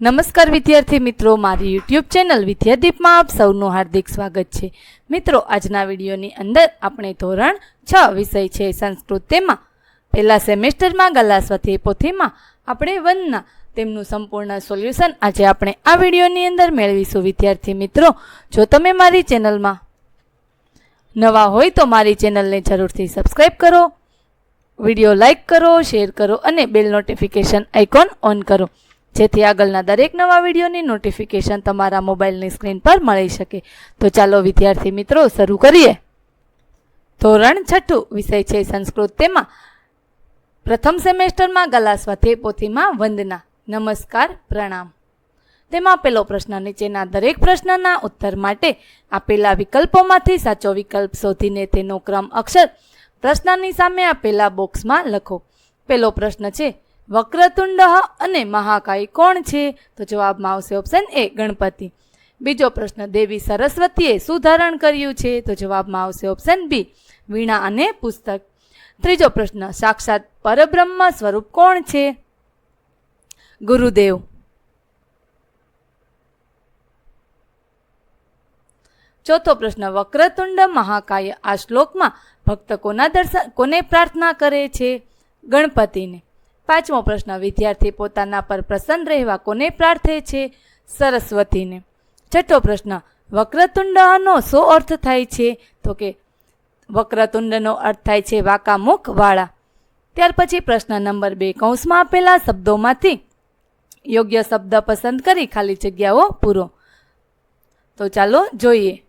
નમસ્કાર વિદ્યાર્થી મિત્રો, મારી યુટ્યુબ ચેનલ વિદ્યાદીપમાં આપ સૌનું હાર્દિક સ્વાગત છે. મિત્રો, આજના વિડીયોની અંદર આપણે ધોરણ છ વિષય છે સંસ્કૃત તેમાં. પહેલા સેમેસ્ટરમાં, ગલાસ્વતી પોથીમાં આપણે વનના તેમનું સંપૂર્ણ સોલ્યુશન આજે આપણે આ વિડીયોની અંદર મેળવીશું. વિદ્યાર્થી મિત્રો, જો તમે મારી ચેનલમાં નવા હોય તો મારી ચેનલને જરૂરથી સબસ્ક્રાઈબ કરો, વીડિયો લાઈક કરો, શેર કરો અને બેલ નોટિફિકેશન આઇકોન ઓન કરો. જેથી આગળના દરેક નવા વિડીયોની નોટિફિકેશન તમારા મોબાઈલની સ્ક્રીન પર મળી શકે. તો ચાલો, વિદ્યાર્થી મિત્રો, શરૂ કરીએ. ધોરણ છઠ્ઠું, વિષય છે સંસ્કૃત તેમાં. પ્રથમ સેમેસ્ટરમાં ગલાસ્વાધ્યાય પોથીમાં વંદના, નમસ્કાર, પ્રણામ. તેમાં આપેલો પ્રશ્ન નીચેના દરેક પ્રશ્નના ઉત્તર માટે આપેલા વિકલ્પોમાંથી સાચો વિકલ્પ શોધીને તેનો ક્રમ અક્ષર પ્રશ્નની સામે આપેલા બોક્સમાં લખો. પેલો પ્રશ્ન છે વક્રતુંડ અને મહાકાય કોણ છે? તો જવાબમાં આવશે ઓપ્શન એ ગણપતિ. બીજો પ્રશ્ન, દેવી સરસ્વતીએ શું ધારણ કર્યું છે? તો જવાબમાં આવશે ઓપ્શન બી વીણા અને પુસ્તક. ત્રીજો પ્રશ્ન, સાક્ષાત પરબ્રહ્મ સ્વરૂપ કોણ છે? ગુરુદેવ. ચોથો પ્રશ્ન, વક્રતુંડ મહાકાય આ શ્લોકમાં ભક્ત કોના દર્શન, કોને પ્રાર્થના કરે છે? ગણપતિને. પાંચમો પ્રશ્ન, વિદ્યાર્થી પોતાના પર પ્રસન્ન રહેવા કોને પ્રાર્થે છે? સરસ્વતીને. છઠ્ઠો પ્રશ્ન, વક્રતુંડનો શું અર્થ થાય છે? તો કે, વક્રતુંડનો અર્થ થાય છે વાળા ત્યાર પછી પ્રશ્ન નંબર બે, કૌંસમાં આપેલા શબ્દોમાંથી યોગ્ય શબ્દ પસંદ કરી ખાલી જગ્યાઓ પૂરો. તો ચાલો જોઈએ.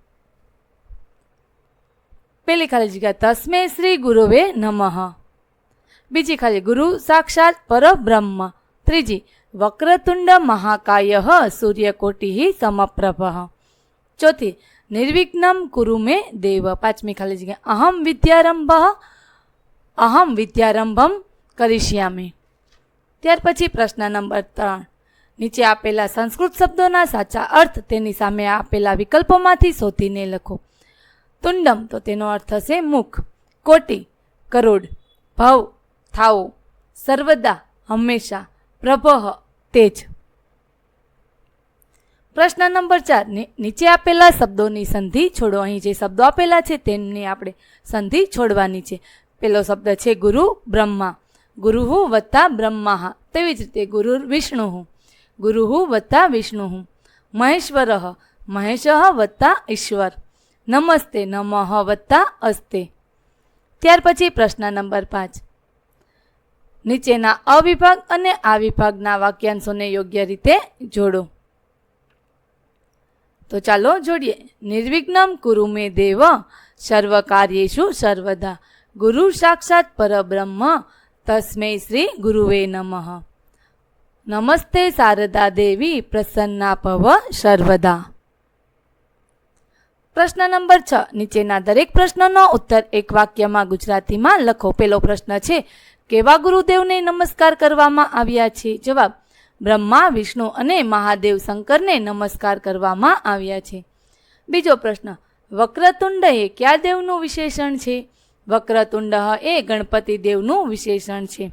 પેલી ખાલી જગ્યા, તસ્મે શ્રી ગુરુવે નમઃ. બીજી ખાલી ગુરુ સાક્ષાત પરબ્રહ્મ. ત્રીજી, વક્રતુંડ મહાકાય સૂર્યકોટિ સમપ્રભ. ચોથી, નિર્વિઘ્નમ કુરુ મે દેવ. પાંચમી ખાલી જગ્યા, અહમ વિદ્યારંભ, અહમ વિદ્યારંભમ કરીશ્યામી ત્યાર પછી પ્રશ્ન નંબર ત્રણ. નીચે આપેલા સંસ્કૃત શબ્દોના સાચા અર્થ તેની સામે આપેલા વિકલ્પોમાંથી શોધીને લખો. તુંડમ, તો તેનો અર્થ થશે મુખ. કોટી, કરોડ. ભવ થાવો સર્વદા હંમેશા પ્રભહ તેજ. પ્રશ્ન નંબર ચાર. નીચે આપેલા શબ્દોની સંધિ છોડો. અહીં જે શબ્દો આપેલા છે તેમની આપણે સંધિ છોડવાની છે. પેલો શબ્દ છે ગુરુ બ્રહ્મા. ગુરુહુ વત્તા બ્રહ્મા તેવી જ રીતે ગુરુ વિષ્ણુ ગુરુહુ વત્તા વિષ્ણુ મહેશ્વર મહેશ વત્તા ઈશ્વર. નમસ્તે નમઃ વત્તા અસ્તે. ત્યાર પછી પ્રશ્ન નંબર પાંચ. નીચેના અવિભાગ અને આ વિભાગના વાક્યાંશોને યોગ્ય રીતે જોડો. તો ચાલો જોડીએ. નિર્વિઘ્નમ કુરુ મે દેવ સર્વ કાર્યેશુ સર્વદા. ગુરુ સાક્ષાત પરબ્રહ્મ. તસ્મે શ્રી ગુરુવે નમઃ. નમસ્તે શારદા દેવી પ્રસન્ના ભવ સર્વદા. પ્રશ્ન નંબર છ. નીચેના દરેક પ્રશ્નનો ઉત્તર એક વાક્યમાં ગુજરાતીમાં લખો. પેલો પ્રશ્ન છે કેવા ગુરુદેવને નમસ્કાર કરવામાં આવ્યા છે? જવાબ, બ્રહ્મા, વિષ્ણુ અને મહાદેવ શંકરને નમસ્કાર કરવામાં આવ્યા છે. બીજો પ્રશ્ન વક્રતુંડ એ કયા દેવનું વિશેષણ છે? વક્રતુંડ એ ગણપતિ દેવનું વિશેષણ છે.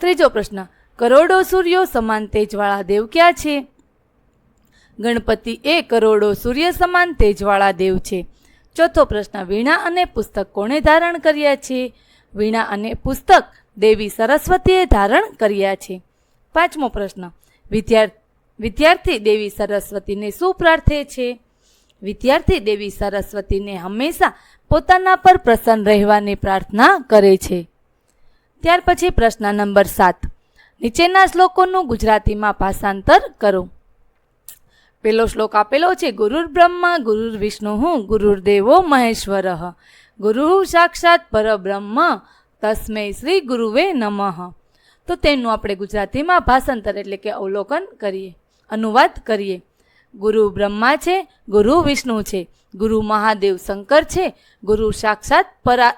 ત્રીજો પ્રશ્ન, કરોડો સૂર્યો સમાન તેજવાળા દેવ ક્યાં છે? ગણપતિ એ કરોડો સૂર્ય સમાન તેજવાળા દેવ છે. ચોથો પ્રશ્ન, વીણા અને પુસ્તક કોણે ધારણ કર્યા છે? વીણા અને પુસ્તક દેવી સરસ્વતીએ ધારણ કર્યા છે. પાંચમો પ્રશ્ન. વિદ્યાર્થી વિદ્યાર્થી દેવી સરસ્વતીને શું પ્રાર્થે છે? વિદ્યાર્થી દેવી સરસ્વતીને હંમેશા પોતાના પર પ્રસન્ન રહેવાની પ્રાર્થના કરે છે. ત્યાર પછી પ્રશ્ન નંબર સાત. નીચેના શ્લોકોનું ગુજરાતીમાં ભાષાંતર કરો. પેલો શ્લોક આપેલો છે, ગુરુર બ્રહ્મા, ગુરુર વિષ્ણુ ગુરુર દેવો મહેશ્વર. ગુરુ સાક્ષાત પરબ્રહ્મ તસ્મે શ્રી ગુરુવે નમઃ. તો તેનું આપણે ગુજરાતીમાં ભાષાંતર એટલે કે અવલોકન કરીએ, અનુવાદ કરીએ. ગુરુ બ્રહ્મા છે, ગુરુ વિષ્ણુ છે, ગુરુ મહાદેવ શંકર છે, ગુરુ સાક્ષાત પરા,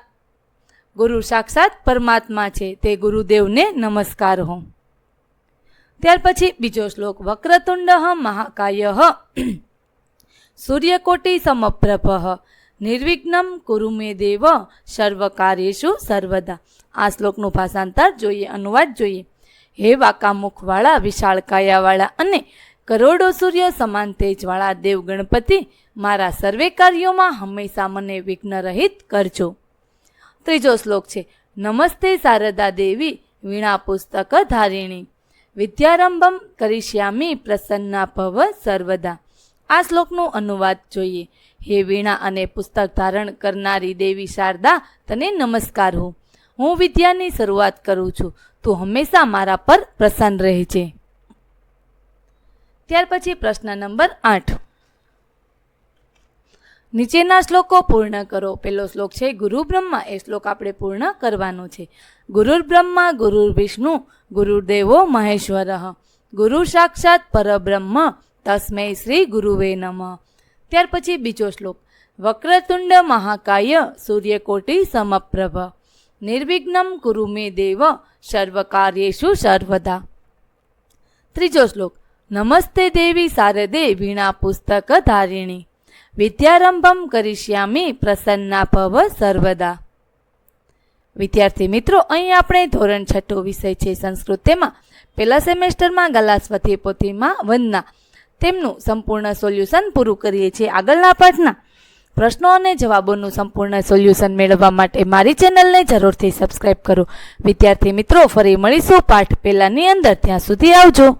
ગુરુ સાક્ષાત પરમાત્મા છે, તે ગુરુદેવને નમસ્કાર હો. ત્યાર પછી બીજો શ્લોક, વક્રતુંડ મહાકાય. સૂર્યકોટી સમપ્રભ. નિર્વિઘ્નમ કુરુ મે દેવ સર્વ કાર્યેષુ સર્વદા. આ શ્લોકનું ભાષાંતર જોઈએ, અનુવાદ જોઈએ. હે વાકા મુખવાળા વિશાળ કાયાવાળા અને કરોડો સૂર્ય સમાન તેજવાળા દેવ ગણપતિ મારા સર્વે કાર્યોમાં હંમેશા મને વિઘ્ન રહિત કરજો. ત્રીજો શ્લોક છે, નમસ્તે શારદા દેવી, વીણા પુસ્તક ધારિણી. વિદ્યારંભમ કરિષ્યામી પ્રસન્ના ભવ સર્વદા. આ શ્લોકનું અનુવાદ જોઈએ. હે વીણા અને પુસ્તક ધારણ કરનારી દેવી શારદા, તને નમસ્કાર હું. હું વિદ્યાની શરૂઆત કરું છું. તું હંમેશા મારા પર પ્રસન્ન રહે છે ત્યાર પછી પ્રશ્ન નંબર આઠ. નીચેના શ્લોકો પૂર્ણ કરો. પેલો શ્લોક છે, ગુરુ બ્રહ્મા. એ શ્લોક આપણે પૂર્ણ કરવાનો છે. ગુરુર બ્રહ્મા, ગુરુર વિષ્ણુ, ગુરુદેવો મહેશ્વર. ગુરુ સાક્ષાત પરબ્રહ્મ તસ્મૈ શ્રી ગુરુવે નમઃ ત્યાર પછી બીજો શ્લોક વક્રતુંડ મહાકાય સૂર્યકોટી સમપ્રભ નિર્વિઘ્નમ કુરુ મે દેવ સર્વકાર્યેશુ સર્વદા ત્રીજો શ્લોક નમસ્તે દેવી શારદે વીણા પુસ્તક ધારિણી વિદ્યારંભમ કરિષ્યામી પ્રસન્ના ભવ સર્વદા વિદ્યાર્થી મિત્રો અહીં આપણે ધોરણ છઠ્ઠો વિષય છે સંસ્કૃત તેમાં. પહેલા સેમેસ્ટરમાં ગલાસ્વતી પોથીમાં વંદના તેમનું સંપૂર્ણ સોલ્યુશન પૂરું કરીએ છીએ આગળના પાઠના. પ્રશ્નો અને જવાબોનું સંપૂર્ણ સોલ્યુશન મેળવવા માટે મારી ચેનલને જરૂરથી સબસ્ક્રાઇબ કરો. વિદ્યાર્થી મિત્રો, ફરી મળીશું પાઠ પહેલાંની અંદર. ત્યાં સુધી આવજો.